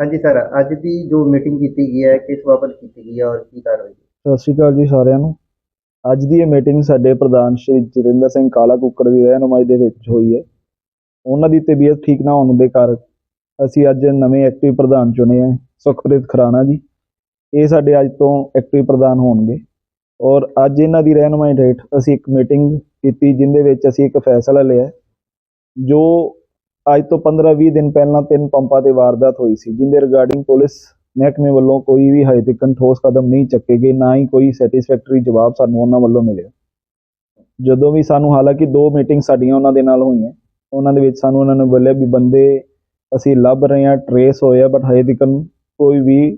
ਹਾਂਜੀ ਸਰ, ਅੱਜ ਦੀ ਜੋ ਮੀਟਿੰਗ ਕੀਤੀ ਗਈ ਹੈ, ਕਿਸ ਬਾਬਤ ਕੀਤੀ ਗਈ ਹੈ ਔਰ ਕੀ ਕਾਰਵਾਈ ਸਤਿ ਸ਼੍ਰੀ ਅਕਾਲ ਜੀ ਸਾਰਿਆਂ ਨੂੰ। ਅੱਜ ਦੀ ਇਹ ਮੀਟਿੰਗ ਸਾਡੇ ਪ੍ਰਧਾਨ ਸ਼੍ਰੀ ਜਤਿੰਦਰ ਸਿੰਘ ਕਾਲਾ ਕੁੱਕੜ ਦੀ ਰਹਿਨੁਮਾਈ ਦੇ ਵਿੱਚ ਹੋਈ ਹੈ। ਉਹਨਾਂ ਦੀ ਤਬੀਅਤ ਠੀਕ ਨਾ ਹੋਣ ਦੇ ਕਾਰਨ ਅਸੀਂ ਅੱਜ ਨਵੇਂ ਐਕਟਿਵ ਪ੍ਰਧਾਨ ਚੁਣੇ ਹੈ, ਸੁਖਪ੍ਰੀਤ ਖਰਾਣਾ ਜੀ। ਇਹ ਸਾਡੇ ਅੱਜ ਤੋਂ ਐਕਟਿਵ ਪ੍ਰਧਾਨ ਹੋਣਗੇ। ਔਰ ਅੱਜ ਇਹਨਾਂ ਦੀ ਰਹਿਨੁਮਾਈ ਹੇਠ ਅਸੀਂ ਇੱਕ ਮੀਟਿੰਗ ਕੀਤੀ, ਜਿੰਦੇ ਵਿੱਚ ਅਸੀਂ ਇੱਕ ਫੈਸਲਾ ਲਿਆ ਜੋ ਅੱਜ ਤੋਂ 15-20 ਦਿਨ ਪਹਿਲਾਂ ਤਿੰਨ ਪੰਪਾਂ ਤੇ ਵਾਰਦਾਤ ਹੋਈ ਸੀ ਜਿੰਦੇ ਰਿਗਾਰਡਿੰਗ ਪੁਲਿਸ ਮਹਿਕਮੇ ਵੱਲੋਂ ਕੋਈ ਵੀ ਹਜੇ ਤੱਕ ਠੋਸ ਕਦਮ ਨਹੀਂ ਚੱਕੇ ਗਏ ਨਾ ਹੀ ਕੋਈ ਸੈਟੀਸਫੈਕਟਰੀ ਜਵਾਬ ਸਾਨੂੰ ਉਹਨਾਂ ਵੱਲੋਂ ਮਿਲਿਆ। ਜਦੋਂ ਵੀ ਸਾਨੂੰ ਹਾਲਾਂਕਿ ਦੋ ਮੀਟਿੰਗ ਸਾਡੀਆਂ ਉਹਨਾਂ ਦੇ ਨਾਲ ਹੋਈਆਂ ਉਹਨਾਂ ਦੇ ਵਿੱਚ ਸਾਨੂੰ ਉਹਨਾਂ ਨੇ ਬੋਲਿਆ ਵੀ ਬੰਦੇ ਅਸੀਂ ਲੱਭ ਰਹੇ ਹਾਂ ਟਰੇਸ ਹੋਏ ਆ ਬਟ ਹਜੇ ਤੱਕ ਕੋਈ ਵੀ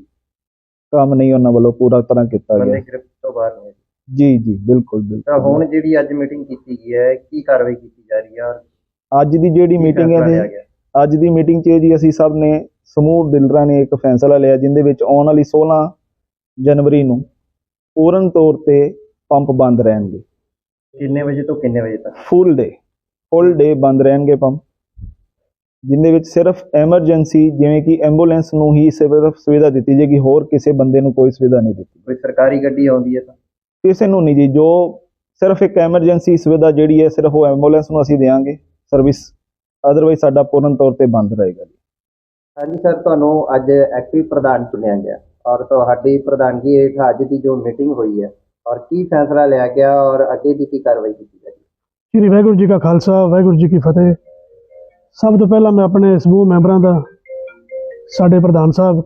ਕੰਮ ਨਹੀਂ ਉਹਨਾਂ ਵੱਲੋਂ ਪੂਰਾ ਤਰ੍ਹਾਂ ਕੀਤਾ ਬੰਦੇ ਗਿਆ ਗ੍ਰਿਫਤ ਤੋਂ ਬਾਹਰ ਨੇ ਜੀ ਜੀ ਬਿਲਕੁਲ ਤਾਂ ਬਿਲਕੁਲ ਹੁਣ ਜਿਹੜੀ ਅੱਜ ਮੀਟਿੰਗ ਕੀਤੀ ਗਈ ਹੈ ਕੀ ਕਾਰਵਾਈ ਕੀਤੀ ਜਾ ਰਹੀ ਹੈ ਔਰ ਅੱਜ ਦੀ ਜਿਹੜੀ ਮੀਟਿੰਗ ਹੈ ਗਿਆ? ਅੱਜ ਦੀ ਮੀਟਿੰਗ 'ਚ ਜੀ ਅਸੀਂ ਸਭ ਨੇ ਸਮੂਹ ਦਿਲਰਾਂ ਨੇ ਇੱਕ ਫੈਸਲਾ ਲਿਆ ਜਿੰਦੇ ਵਿੱਚ ਆਉਣ ਵਾਲੀ 16 ਜਨਵਰੀ ਨੂੰ ਪੂਰਨ ਤੌਰ ਤੇ ਪੰਪ ਬੰਦ ਰਹਿਣਗੇ। ਕਿੰਨੇ ਵਜੇ ਤੋਂ ਕਿੰਨੇ ਵਜੇ ਤੱਕ? ਫੁੱਲ ਡੇ ਫੁੱਲ ਡੇ ਬੰਦ ਰਹਿਣਗੇ ਪੰਪ। ਜਿੰਦੇ ਵਿੱਚ ਸਿਰਫ ਐਮਰਜੈਂਸੀ ਜਿਵੇਂ ਕਿ ਐਂਬੂਲੈਂਸ ਨੂੰ ਹੀ ਸਿਰਫ ਸੁਵਿਧਾ ਦਿੱਤੀ ਜਾਏਗੀ ਹੋਰ ਕਿਸੇ ਬੰਦੇ ਨੂੰ ਕੋਈ ਸੁਵਿਧਾ ਨਹੀਂ ਦਿੱਤੀ ਕੋਈ ਸਰਕਾਰੀ ਗੱਡੀ ਆਉਂਦੀ ਹੈ ਤਾਂ? ਕਿਸੇ ਨੂੰ ਨਹੀਂ ਜੀ ਜੋ ਸਿਰਫ ਇੱਕ ਐਮਰਜੈਂਸੀ ਸੁਵਿਧਾ ਜਿਹੜੀ ਹੈ ਸਿਰਫ ਉਹ ਐਂਬੂਲੈਂਸ ਨੂੰ ਅਸੀਂ ਦੇਵਾਂਗੇ। ਸਰਵਿਸ ਅਦਰਵਾਈਜ਼ ਸਾਡਾ ਪੂਰਨ ਤੌਰ ਤੇ ਬੰਦ ਰਹੇਗਾ ਜੀ। ਹਾਂਜੀ ਸਰ ਤੁਹਾਨੂੰ ਅੱਜ ਐਕਟਿਵ ਪ੍ਰਧਾਨ ਚੁਣਿਆ ਗਿਆ ਔਰ ਤੁਹਾਡੀ ਪ੍ਰਧਾਨਗੀ ਹੇਠ ਅੱਜ ਦੀ ਜੋ ਮੀਟਿੰਗ ਹੋਈ ਹੈ ਔਰ ਕੀ ਫੈਸਲਾ ਲਿਆ ਗਿਆ ਔਰ ਅੱਗੇ ਦੀ ਕੀ ਕਾਰਵਾਈ ਕੀਤੀ ਜਾਏਗੀ ਸ਼੍ਰੀ ਵਾਹਿਗੁਰੂ ਜੀ ਕਾ ਖਾਲਸਾ ਵਾਹਿਗੁਰੂ ਜੀ ਕੀ ਫਤਿਹ। ਸਭ ਤੋਂ ਪਹਿਲਾਂ ਮੈਂ ਆਪਣੇ ਸਮੂਹ ਮੈਂਬਰਾਂ ਦਾ ਸਾਡੇ ਪ੍ਰਧਾਨ ਸਾਹਿਬ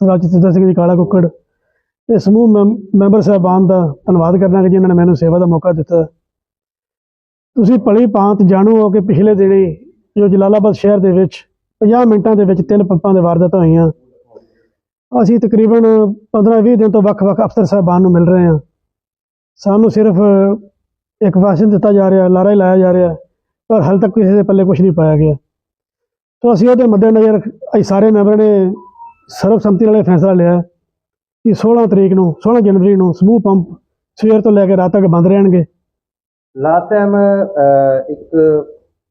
ਸਰਦਾਰ ਜਤਿੰਦਰ ਸਿੰਘ ਜੀ ਕਾਲਾ ਕੁੱਕੜ ਤੇ ਸਮੂਹ ਮੈਂਬ- ਮੈਂਬਰ ਸਾਹਿਬਾਨ ਦਾ ਧੰਨਵਾਦ ਕਰਨਾ ਕਿ ਜਿਨ੍ਹਾਂ ਨੇ ਮੈਨੂੰ ਸੇਵਾ ਦਾ ਮੌਕਾ ਦਿੱਤਾ। ਤੁਸੀਂ ਭਲੀ ਭਾਂਤ ਜਾਣੂ ਹੋ ਕਿ ਪਿਛਲੇ ਦਿਨੀ ਜੋ ਜਲਾਲਾਬਾਦ ਸ਼ਹਿਰ ਦੇ ਵਿੱਚ 50 ਮਿੰਟਾਂ ਦੇ ਵਿੱਚ ਤਿੰਨ ਪੰਪਾਂ ਦੇ ਵਾਰਦਾਤਾਂ ਹੋਈਆਂ, ਅਸੀਂ ਤਕਰੀਬਨ 15-20 ਦਿਨ ਤੋਂ ਵੱਖ-ਵੱਖ ਅਫਸਰ ਸਾਹਿਬਾਨ ਨੂੰ ਮਿਲ ਰਹੇ ਹਾਂ। ਸਾਨੂੰ ਸਿਰਫ ਇੱਕ ਵਾਸ਼ਨ ਦਿੱਤਾ ਜਾ ਰਿਹਾ, ਲਾਰਾ ਹੀ ਲਾਇਆ ਜਾ ਰਿਹਾ, ਪਰ ਹਾਲੇ ਤੱਕ ਕਿਸੇ ਦੇ ਪੱਲੇ ਕੁਝ ਨਹੀਂ ਪਾਇਆ ਗਿਆ। ਸੋ ਅਸੀਂ ਉਹਦੇ ਮੱਦੇਨਜ਼ਰ ਅਸੀਂ ਸਾਰੇ ਮੈਂਬਰਾਂ ਨੇ ਸਰਬਸੰਮਤੀ ਨਾਲ ਇਹ ਫੈਸਲਾ ਲਿਆ ਕਿ 16 ਤਰੀਕ ਨੂੰ 16 ਜਨਵਰੀ ਨੂੰ ਸਮੂਹ ਪੰਪ ਸਵੇਰ ਤੋਂ ਲੈ ਕੇ ਰਾਤ ਤੱਕ ਬੰਦ ਰਹਿਣਗੇ। ਲਾਸਟ ਟਾਈਮ ਇੱਕ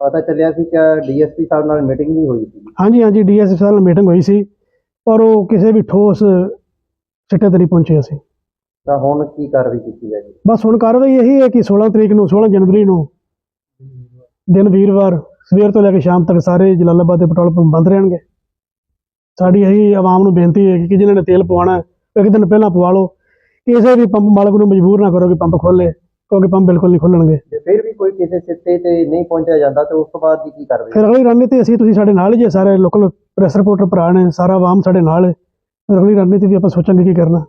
ਪਤਾ ਚੱਲਿਆ ਸੀ ਕਿ ਡੀਐਸਪੀ ਸਾਹਿਬ ਨਾਲ ਮੀਟਿੰਗ ਵੀ ਹੋਈ ਸੀ। ਹਾਂਜੀ ਹਾਂਜੀ ਡੀਐਸਪੀ ਸਾਹਿਬ ਨਾਲ ਮੀਟਿੰਗ ਹੋਈ ਸੀ ਪਰ ਉਹ ਕਿਸੇ ਵੀ ਠੋਸ ਸਿੱਟੇ ਤੇ ਨਹੀਂ ਪਹੁੰਚੇ ਅਸੀਂ। ਤਾਂ ਹੁਣ ਕੀ ਕਾਰਵਾਈ ਕੀਤੀ ਜਾਏਗੀ? ਬਸ ਹੁਣ ਕਾਰਵਾਈ ਇਹੀ ਹੈ ਕਿ 16 ਤਰੀਕ ਨੂੰ 16 ਜਨਵਰੀ ਨੂੰ ਦਿਨ ਵੀਰਵਾਰ ਸਵੇਰ ਤੋਂ ਲੈ ਕੇ ਸ਼ਾਮ ਤੱਕ ਸਾਰੇ ਜਲਾਲਾਬਾਦ ਦੇ ਪੈਟਰੋਲ ਪੰਪ ਬੰਦ ਰਹਿਣਗੇ। ਸਾਡੀ ਇਹੀ ਆਵਾਮ ਨੂੰ ਬੇਨਤੀ ਹੈ ਕਿ ਜਿਹਨਾਂ ਨੇ ਤੇਲ ਪਵਾਉਣਾ ਇੱਕ ਦਿਨ ਪਹਿਲਾਂ ਪਵਾ ਲਓ। ਕਿਸੇ ਵੀ ਪੰਪ ਮਾਲਕ ਨੂੰ ਮਜਬੂਰ ਨਾ ਕਰੋ ਕਿ ਪੰਪ ਖੋਲੇ ਕਿਉਂਕਿ ਪੰਪ ਬਿਲਕੁਲ ਨਹੀਂ ਖੁੱਲਣਗੇ ਜੇ ਫਿਰ ਵੀ ਕੋਈ ਕਿਸੇ ਸਿੱਟੇ ਤੇ ਨਹੀਂ ਪਹੁੰਚਿਆ ਜਾਂਦਾ ਤਾਂ ਉਸ ਤੋਂ ਬਾਅਦ ਦੀ ਕੀ ਕਾਰਵਾਈ ਫਿਰ ਅਗਲੀ ਰਣਨੀਤੀ ਅਸੀਂ ਤੁਸੀਂ ਸਾਡੇ ਨਾਲ ਹੀ ਜੇ ਸਾਰੇ ਲੋਕਲ ਪ੍ਰੈਸ ਰਿਪੋਰਟਰ ਭਰਾ ਨੇ ਸਾਰਾ ਆਵਾਮ ਸਾਡੇ ਨਾਲ ਹੈ ਫਿਰ ਅਗਲੀ ਰਣਨੀਤੀ ਵੀ ਆਪਾਂ ਸੋਚਾਂਗੇ ਕੀ ਕਰਨਾ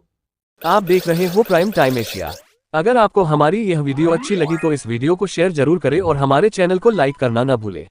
आप देख रहे हो प्राइम टाइम एशिया अगर आपको हमारी यह वीडियो अच्छी लगी तो इस वीडियो को शेयर जरूर करें और हमारे चैनल को लाइक करना न भूलें